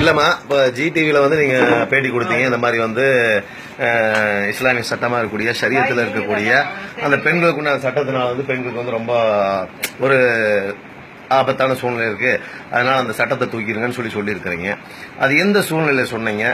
இல்லம்மா இப்போ ஜி டிவியில் வந்து நீங்க பேட்டி கொடுத்தீங்க. இந்த மாதிரி வந்து இஸ்லாமிய சட்டமா இருக்கக்கூடிய சரியத்தில் இருக்கக்கூடிய அந்த பெண்களுக்கு உண்டான சட்டத்தினால வந்து பெண்களுக்கு வந்து ரொம்ப ஒரு ஆபத்தான சூழ்நிலை இருக்கு. அதனால அந்த சட்டத்தை தூக்கிடுங்கன்னு சொல்லி சொல்லியிருக்கிறீங்க. அது எந்த சூழ்நிலையில சொன்னீங்க?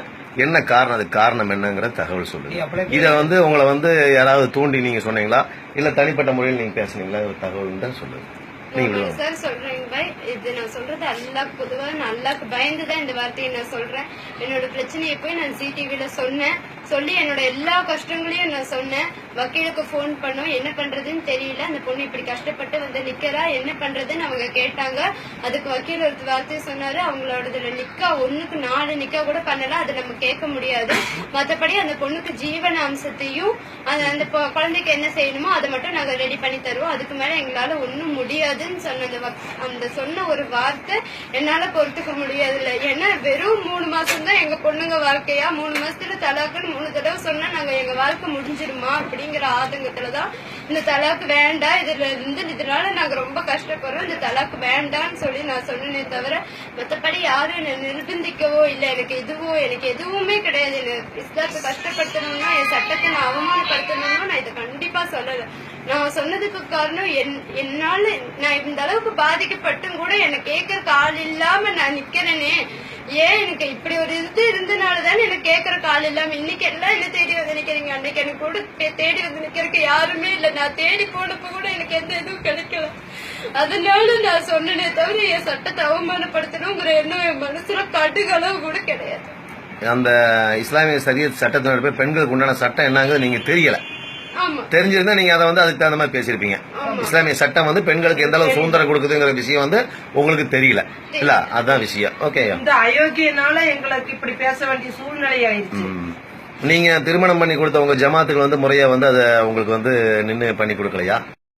என்ன காரணம்? அதுக்கு காரணம் என்னங்கிற தகவல் சொல்லுங்க. இதை வந்து உங்களை வந்து யாராவது தூண்டி நீங்க சொன்னீங்களா? இல்ல தனிப்பட்ட முறையில் நீங்க பேசுனீங்களா? ஒரு தகவல் தான் சொல்லுங்க. சார் சொல்றேங்க. பாய் இது நான் சொல்றது அல்லாக்கு பொதுவா நான் அல்லாக்கு பயந்து தான் இந்த வார்த்தையை நான் சொல்றேன். என்னோட பிரச்சனையை போய் நான் சிடிவில சொன்னேன். சொல்லி என்னோட எல்லா கஷ்டங்களையும் நான் சொன்னேன். வக்கீலுக்கு ஃபோன் பண்ணோம். என்ன பண்றதுன்னு தெரியல. அந்த பொண்ணு இப்படி கஷ்டப்பட்டு வந்து நிக்கிறா. என்ன பண்றதுன்னு அவங்க கேட்டாங்க. அதுக்கு வக்கீல் ஒரு வார்த்தை சொன்னாரு. அவங்களோடதுல நிக்கா ஒண்ணுக்கு நாலு நிக்கா கூட பண்ணலாம். அதை நம்ம கேட்க முடியாது. மத்தபடி அந்த பொண்ணுக்கு ஜீவன அம்சத்தையும் அந்த அந்த குழந்தைக்கு என்ன செய்யணுமோ அதை மட்டும் நாங்க ரெடி பண்ணி தருவோம். அதுக்கு மேல எங்களால ஒண்ணும் முடியாதுன்னு சொன்ன அந்த அந்த சொன்ன ஒரு வார்த்தை என்னால பொறுத்துக்க முடியாதுல்ல ஏன்னா வெறும் மூணு மாசம் தான் எங்க பொண்ணுங்க வாழ்க்கையா மூணு மாசத்துல தலாக்குன்னு மூணு தடவை சொன்னா நாங்க எங்க வாழ்க்கை முடிஞ்சிருமா அப்படிங்கிற ஆதங்கத்துலதான் இந்த தலாக்கு வேண்டாம். இதுல இருந்து இதனால நாங்க ரொம்ப கஷ்டப்படுறோம். இந்த தலாக்கு வேண்டாம்னு சொல்லி நான் சொன்னேனே தவிர மத்தபடி யாரும் என்ன நிர்பந்திக்கவோ இல்ல. எனக்கு இதுவோ எனக்கு எதுவுமே கிடையாது. என்ன இஸ்லாத்தை கஷ்டப்படுத்தணும்னா என் சட்டத்தை நான் அவமானப்படுத்தணும்னா நான் இதை கண்டிப்பா சொல்லல. நான் சொன்னதுக்கு காரணம் என் என்னால நான் இந்த அளவுக்கு பாதிக்கப்பட்டும் கூட என்னை கேட்கறதுக்கு ஆள் இல்லாம நான் நிக்கிறேனே. ஏன் எனக்கு இப்படி ஒரு இது இருந்தனாலதான் எனக்கு கேட்கறதுக்கு கால் இல்லாம இன்னைக்கு எல்லாம் என்ன தேடி வந்து நிக்கிறீங்க? அன்னைக்கு எனக்கு கூட தேடி வந்து நிக்கிறதுக்கு யாருமே இல்ல. நான் தேடி போனப்ப கூட எனக்கு எந்த இதுவும் கிடைக்கல. அதனால நான் சொன்னனே தவிர என் சட்டத்தை அவமானப்படுத்தணுங்கிற எண்ணம் என் மனசுல கடுகளவு கூட கிடையாது. அந்த இஸ்லாமிய சரியத் சட்டத்தினோட பெண்களுக்கு உண்டான சட்டம் என்னங்கிறது நீங்க தெரியல. தெரிஞ்சிருந்தா நீங்க அதை வந்து அதுக்கு தகுந்த மாதிரி பேசியிருப்பீங்க. இஸ்லாமிய சட்டம் வந்து பெண்களுக்கு எந்த அளவு சுதந்திரம் கொடுக்குதுங்கிற விஷயம் வந்து உங்களுக்கு தெரியல. இல்ல அதான் விஷயம். ஓகே இந்த அயோக்கியனால எங்களுக்கு இப்படி பேச வேண்டிய சூழ்நிலை ஆயிடுச்சு நீங்க திருமணம் பண்ணி கொடுத்த உங்க ஜமாத்துக்கு வந்து முறையா வந்து அதை உங்களுக்கு வந்து நின்று பண்ணி கொடுக்கலையா?